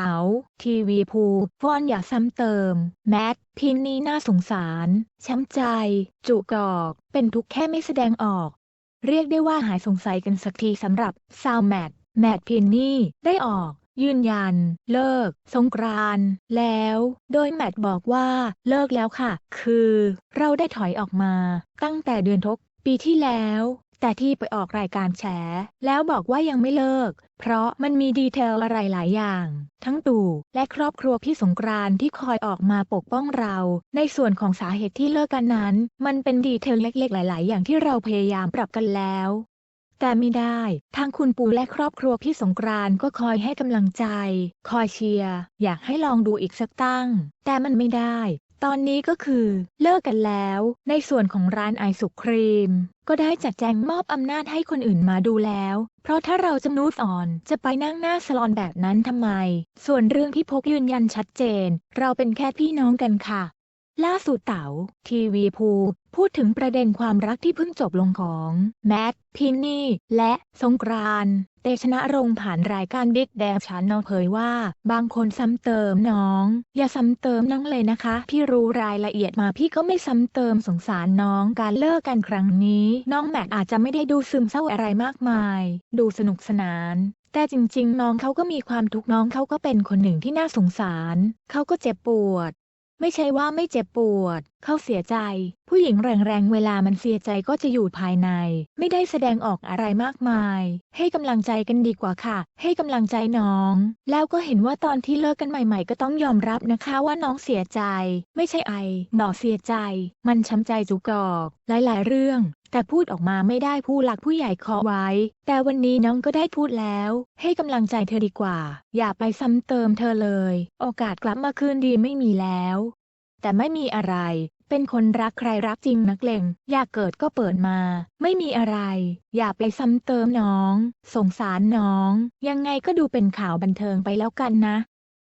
๋าทีวีภูฟอนอย่าซ้ำเติม แมทพินนี่น่าสงสาร ช้ำใจ จุกอก เป็นทุกข์แค่ไม่แสดงออก เรียกได้ว่าหายสงสัยกันสักทีสำหรับซาวแมทแมทพินนี่ได้ออก ยืนยัน เลิก สงกรานแล้ว โดยแมทบอกว่า เลิกแล้วค่ะ คือ เราได้ถอยออกมา ตั้งแต่เดือนทกปีที่แล้ว แต่ที่ไปออกรายการแฉ แล้วบอกว่ายังไม่เลิก เพราะมันมีดีเทลอะไรหลายอย่าง ทั้งตู่และครอบครัวพี่สงกรานที่คอยออกมาปกป้องเรา ในส่วนของสาเหตุที่เลิกกันนั้น มันเป็นดีเทลเล็กๆ หลาย ๆ อย่างที่เราพยายามปรับกันแล้วแต่ไม่ได้ ทางคุณปูและครอบครัวพี่สงกรานก็คอยให้กำลังใจ คอยเชียร์ อยากให้ลองดูอีกสักตั้ง แต่มันไม่ได้ ตอนนี้ก็คือเลิกกันแล้ว ในส่วนของร้านไอศครีม ก็ได้จัดแจงมอบอำนาจให้คนอื่นมาดูแล้ว เพราะถ้าเราจะนูดอ่อน จะไปนั่งหน้าสลอนแบบนั้นทำไม ส่วนเรื่องที่พกยืนยันชัดเจน เราเป็นแค่พี่น้องกันค่ะ ล่าสุดเต๋าทีวีภูพูดถึงประเด็นความรักที่เพิ่งจบลงของแมทพินนี่ และสงกรานเตชนะรงผ่านรายการบิ๊กแดงชันนอเผยว่า บางคนซ้ำเติมน้อง อย่าซ้ำเติมน้องเลยนะคะ พี่รู้รายละเอียดมาพี่ก็ไม่ซ้ำเติมสงสารน้องการเลิกกันครั้งนี้ น้องแมทอาจจะไม่ได้ดูซึมเศร้าอะไรมากมาย ดูสนุกสนานแต่จริงๆ น้องเขาก็มีความทุกข์น้องเขาก็เป็นคนหนึ่งที่น่าสงสาร เขาก็เจ็บปวด ไม่ใช่ว่าไม่เจ็บปวด เขาเสียใจ ผู้หญิงแรงๆ เวลามันเสียใจก็จะอยู่ภายใน ไม่ได้แสดงออกอะไรมากมาย ให้กำลังใจกันดีกว่าค่ะ ให้กำลังใจน้อง แล้วก็เห็นว่าตอนที่เลิกกันใหม่ ๆ ก็ต้องยอมรับนะคะว่าน้องเสียใจ ไม่ใช่ไอ หนอเสียใจ มันช้ำใจจุกอก หลายๆ เรื่อง แต่พูดออกมาไม่ได้ผู้หลักผู้ใหญ่ขอไว้ แต่วันนี้น้องก็ได้พูดแล้ว ให้กำลังใจเธอดีกว่า อย่าไปซ้ำเติมเธอเลย โอกาสกลับมาคืนดีไม่มีแล้ว แต่ไม่มีอะไร เป็นคนรักใครรักจริงนักเลงอยากเกิดก็เปิดมา ไม่มีอะไร อย่าไปซ้ำเติมน้อง สงสารน้อง ยังไงก็ดูเป็นข่าวบันเทิงไปแล้วกันนะ